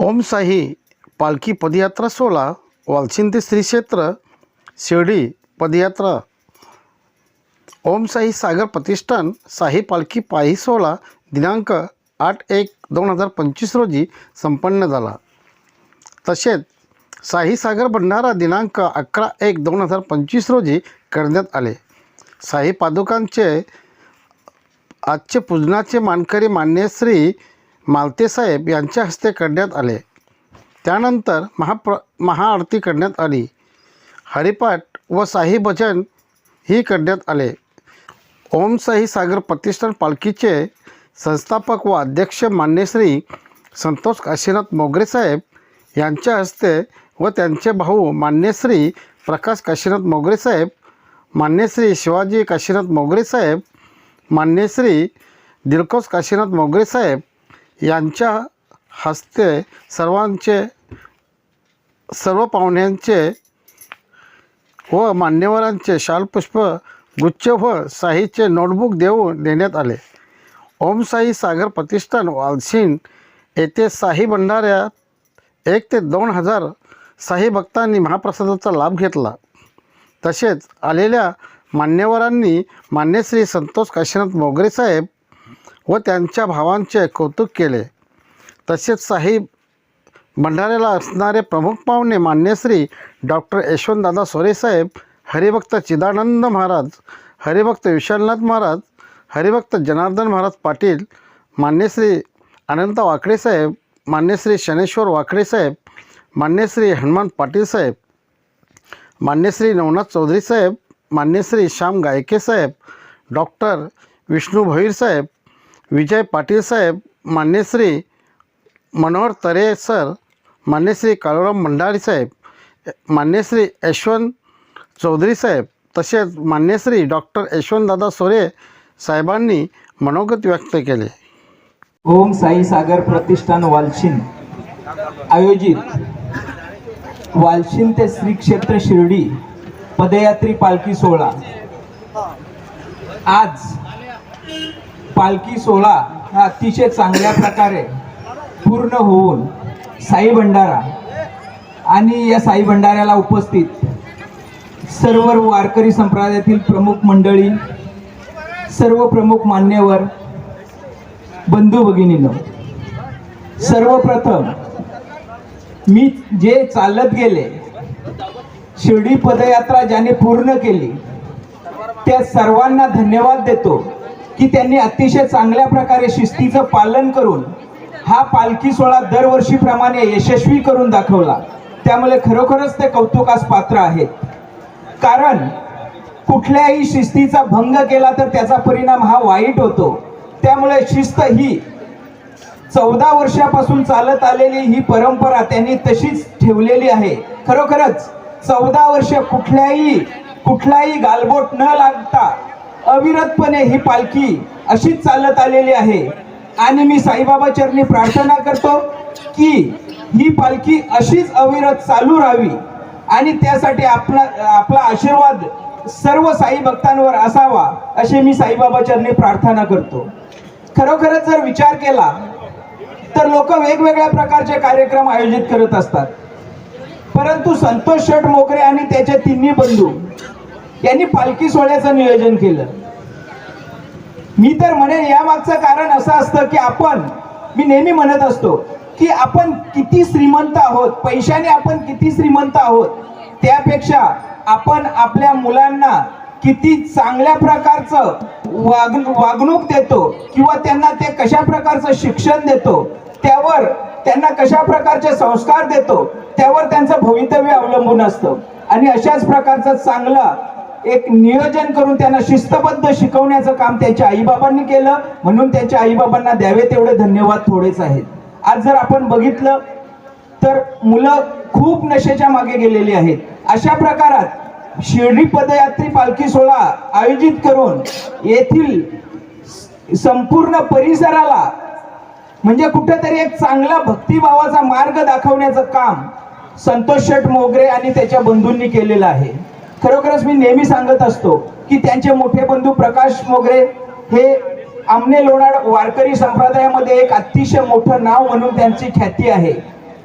ओम साई पालखी पदयात्रा सोहळा वालचिंते श्री क्षेत्र शिर्डी पदयात्रा. ओमसाई सागर प्रतिष्ठान साई पालखी पायी सोहळा दिनांक आठ एक दोन हजार पंचवीस रोजी संपन्न झाला. तसेच साई सागर भंडारा दिनांक अकरा एक दोन हजार पंचवीस रोजी करण्यात आले. साई पादुकांचे आजचे पूजनाचे मानकरी मान्य श्री मालतेसाहेब यांच्या हस्ते करण्यात आले. त्यानंतर महाप्र महाआरती करण्यात आली. हरिपाठ व साई भजन ही करण्यात आले. ओम साई सागर प्रतिष्ठान पालखीचे संस्थापक व अध्यक्ष मान्यश्री संतोष काशीनाथ मोगरे साहेब यांच्या हस्ते व त्यांचे भाऊ मान्यश्री प्रकाश काशीनाथ मोगरे साहेब शिवाजी काशीनाथ मोगरे साहेब दिलकोस काशीनाथ मोगरे साहेब यांच्या हस्ते सर्वांचे सर्व पाहुण्यांचे व मान्यवरांचे शालपुष्प गुच्छ व साईचे नोटबुक देऊन देण्यात आले. ओम साई सागर प्रतिष्ठान वालसिन येथे साई भंडाऱ्यात एक ते दोन हजार साई भक्तांनी महाप्रसादाचा लाभ घेतला. तसेच आलेल्या मान्यवरांनी मान्यश्री संतोष काशीनाथ मोगरे साहेब व त्यांच्या भावांचे कौतुक केले. तसेच साहेब भंडाऱ्याला असणारे प्रमुख पाहुणे मान्यश्री डॉक्टर यशवंतदादा सोरेसाहेब हरिभक्त चिदानंद महाराज हरिभक्त विशालनाथ महाराज हरिभक्त जनार्दन महाराज पाटील मान्यश्री अनंत वाकडे साहेब मान्यश्री शनेश्वर वाकडे साहेब मान्यश्री हनुमान पाटील साहेब मान्यश्री नवनाथ चौधरी साहेब मान्यश्री श्याम गायके साहेब डॉक्टर विष्णू भोईर साहेब विजय पाटील साहेब मान्यश्री मनोहर तरे सर मान्यश्री काळूराम भंडारी साहेब मान्यश्री यशवंत चौधरी साहेब तसेच मान्यश्री डॉक्टर यशवंतदादा सोरे साहेबांनी मनोगत व्यक्त केले. ओम साई सागर प्रतिष्ठान वालशिन. आयोजित वालशिन ते श्री क्षेत्र शिर्डी पदयात्री पालखी सोहळा. आज पालखी सोहळा हा अतिशय चांगल्या प्रकारे पूर्ण होऊन साई भंडारा आणि या साई भंडाऱ्याला उपस्थित सर्व वारकरी संप्रदायातील प्रमुख मंडळी सर्व प्रमुख मान्यवर बंधू भगिनीनं सर्वप्रथम मी जे चालत गेले शिर्डी पदयात्रा ज्याने पूर्ण केली त्या सर्वांना धन्यवाद देतो. की त्यांनी अतिशय चांगल्या प्रकारे शिस्तीचं पालन करून हा पालखी सोहळा दरवर्षीप्रमाणे यशस्वी करून दाखवला. त्यामुळे खरोखरच ते कौतुकास पात्र आहेत. कारण कुठल्याही शिस्तीचा भंग केला तर त्याचा परिणाम हा वाईट होतो. त्यामुळे शिस्त ही चौदा वर्षापासून चालत आलेली ही परंपरा त्यांनी तशीच ठेवलेली आहे. खरोखरच चौदा वर्ष कुठल्याही कुठलाही गालबोट न लागता अविरतपणे ही पालखी अशीच चालत आलेली आहे. आणि मी साईबाबा चरणी प्रार्थना करतो की ही पालखी अशीच अविरत चालू राहावी. आणि त्यासाठी आपला आपला आशीर्वाद सर्व साई भक्तांवर असावा अशी मी साईबाबा चरणी प्रार्थना करतो. खरोखरच जर विचार केला तर लोक वेगवेगळ्या प्रकारचे कार्यक्रम आयोजित करत असतात. परंतु संतोष शेठ मोगरे आणि त्याचे तिन्ही बंधू यांनी पालखी सोहळ्याचं नियोजन केलं. मी तर म्हणेन यामागचं कारण असं असतं की आपण मी नेहमी म्हणत असतो की आपण किती श्रीमंत आहोत पैशाने आपण किती श्रीमंत आहोत त्यापेक्षा आपण आपल्या मुलांना किती चांगल्या प्रकारचं वाग वागणूक देतो किंवा त्यांना ते कशा प्रकारचं शिक्षण देतो त्यावर त्यांना कशा प्रकारचे संस्कार देतो त्यावर त्यांचं भवितव्य अवलंबून असतं. आणि अशाच प्रकारचं चांगलं एक नियोजन करून त्यांना शिस्तबद्ध शिकवण्याचं काम त्यांच्या आईबाबांनी केलं. म्हणून त्यांच्या आईबाबांना द्यावे तेवढे धन्यवाद थोडेच आहेत. आज जर आपण बघितलं तर मुलं खूप नशेच्या मागे गेलेली आहेत. अशा प्रकारात शिर्डी पदयात्री पालखी सोहळा आयोजित करून येथील संपूर्ण परिसराला म्हणजे कुठेतरी एक चांगला भक्तिभावाचा मार्ग दाखवण्याचं काम संतोष शेठ मोगरे आणि त्याच्या बंधूंनी केलेलं आहे. खरोखरच मी नेहमी सांगत असतो की त्यांचे मोठे बंधू प्रकाश मोगरे हे आमने लोणार वारकरी संप्रदायामध्ये एक अतिशय मोठं नाव म्हणून त्यांची ख्याती आहे.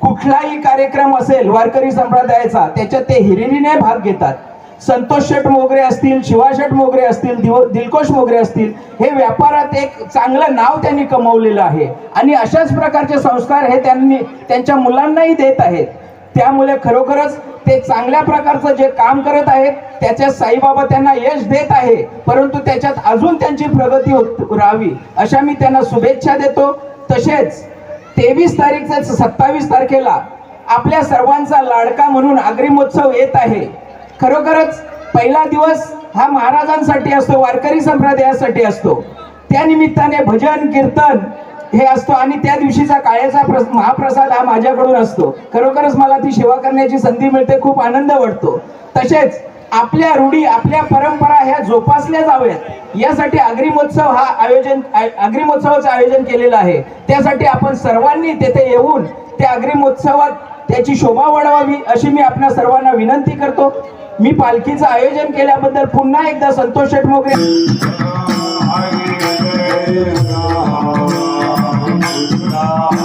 कुठलाही कार्यक्रम असेल वारकरी संप्रदायाचा त्याच्यात ते हिरिरीने भाग घेतात. संतोष शेठ मोगरे असतील शिवाशेठ मोगरे असतील दिव- दिलकोश मोगरे असतील हे व्यापारात एक चांगलं नाव त्यांनी कमवलेलं आहे. आणि अशाच प्रकारचे संस्कार हे त्यांनी त्यांच्या मुलांनाही देत आहेत. त्यामुळे खरोखरच ते चांगल्या प्रकारचं जे काम करत आहेत त्याच्यात साईबाबा त्यांना यश देत आहे परंतु त्याच्यात अजून त्यांची प्रगती होत राहावी अशा मी त्यांना शुभेच्छा देतो. तसेच तेवीस तारीख सत्तावीस तारखेला आपल्या सर्वांचा लाडका म्हणून अग्रिमोत्सव येत आहे. खरोखरच पहिला दिवस हा महाराजांसाठी असतो वारकरी संप्रदायासाठी असतो. त्या निमित्ताने भजन कीर्तन हे असतो आणि त्या दिवशीचा काळ्याचा महाप्रसाद हा माझ्याकडून असतो. खरोखरच मला ती सेवा करण्याची संधी मिळते खूप आनंद वाटतो. तसेच आपल्या रूढी आपल्या परंपरा ह्या जोपासल्या जाव्यात. यासाठी अग्रिमोत्सव हा आयोजन अग्रिमोत्सवाचं आयोजन केलेलं आहे. त्यासाठी आपण सर्वांनी तेथे येऊन त्या अग्रिमोत्सवात त्याची शोभा वाढवावी अशी मी आपल्या सर्वांना विनंती करतो. मी पालखीचं आयोजन केल्याबद्दल पुन्हा एकदा संतोष शेठ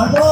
मोगरे Bye.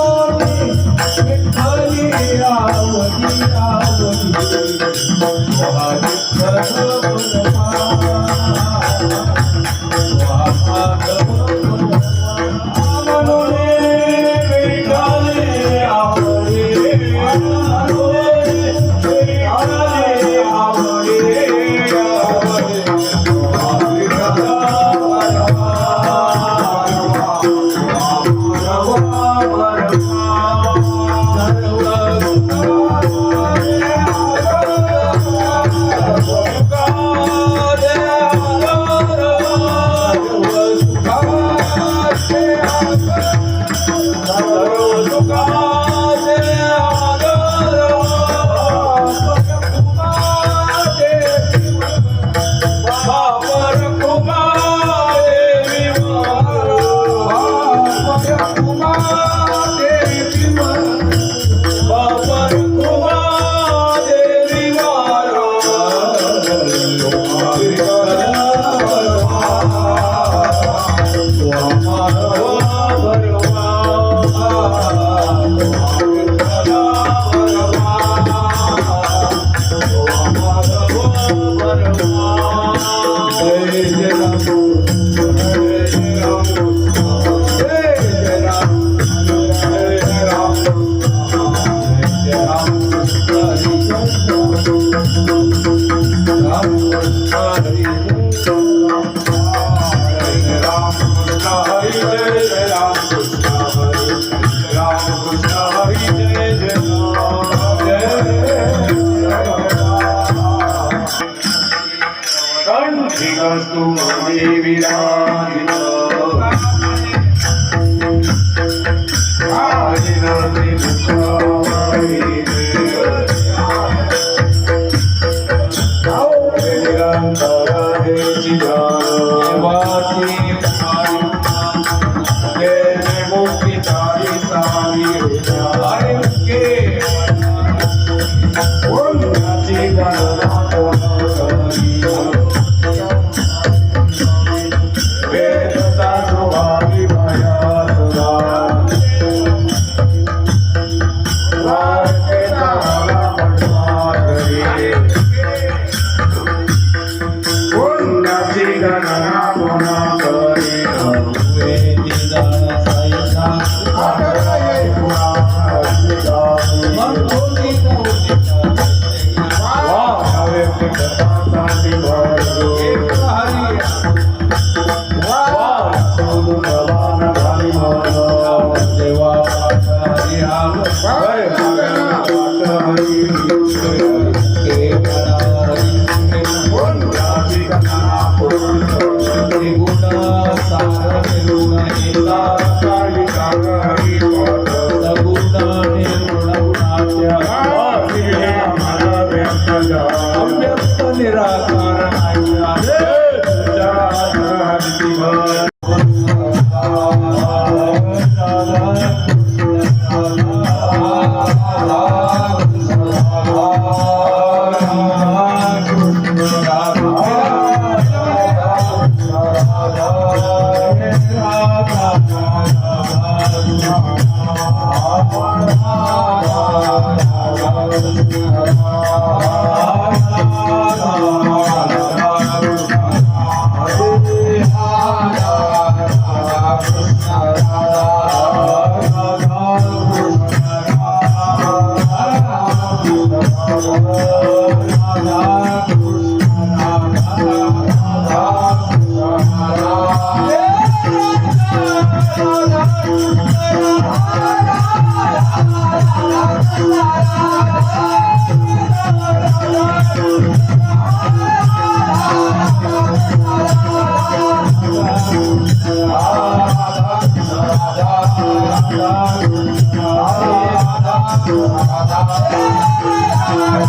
વિકસ્તુ દેવી રાજ આજ નમે મુખા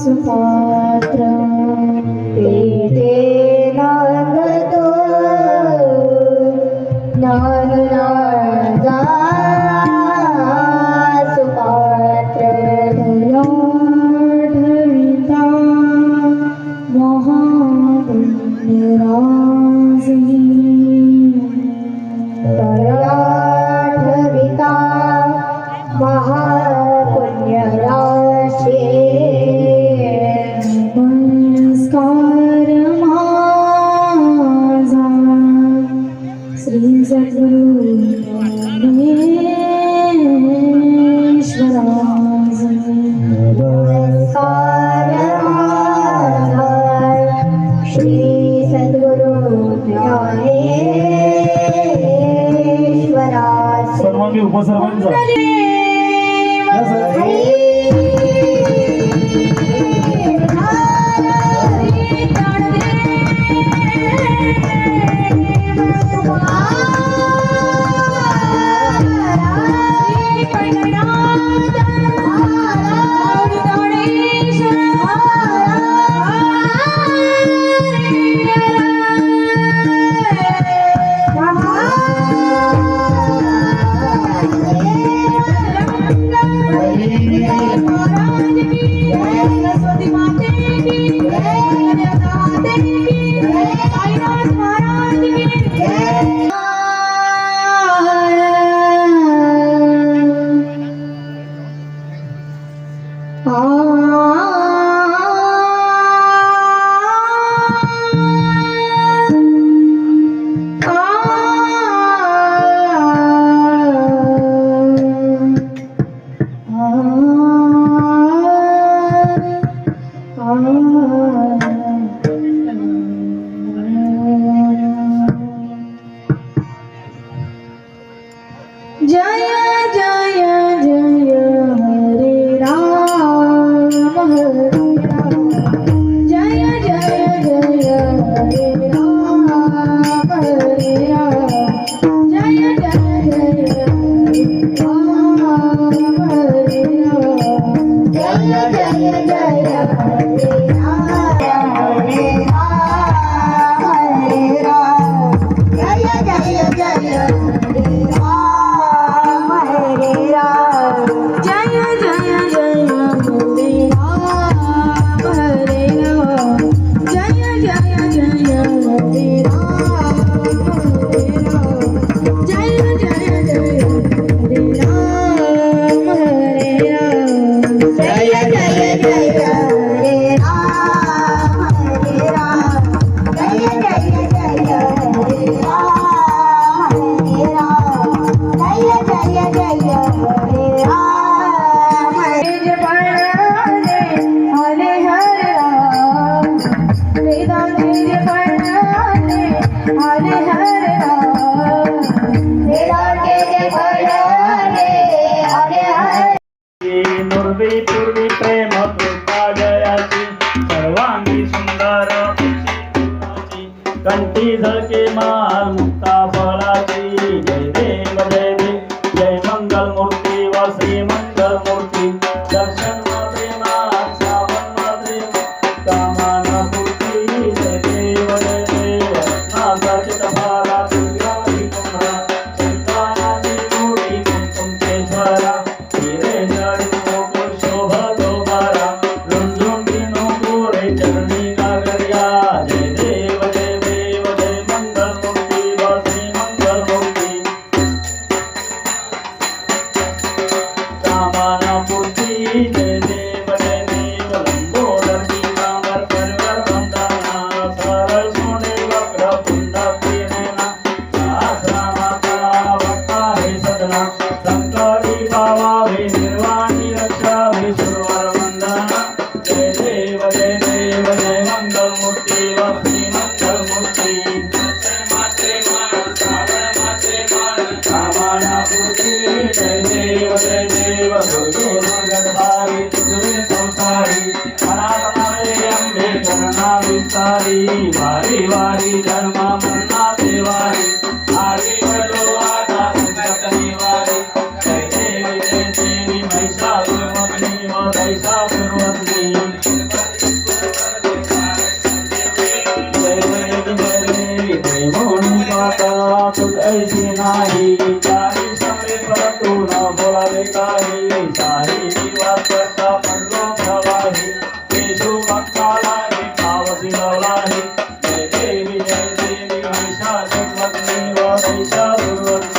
सुपात्र पेटे सन्माननीय कंठी झळके माल मुक्ता बळाची. Lord.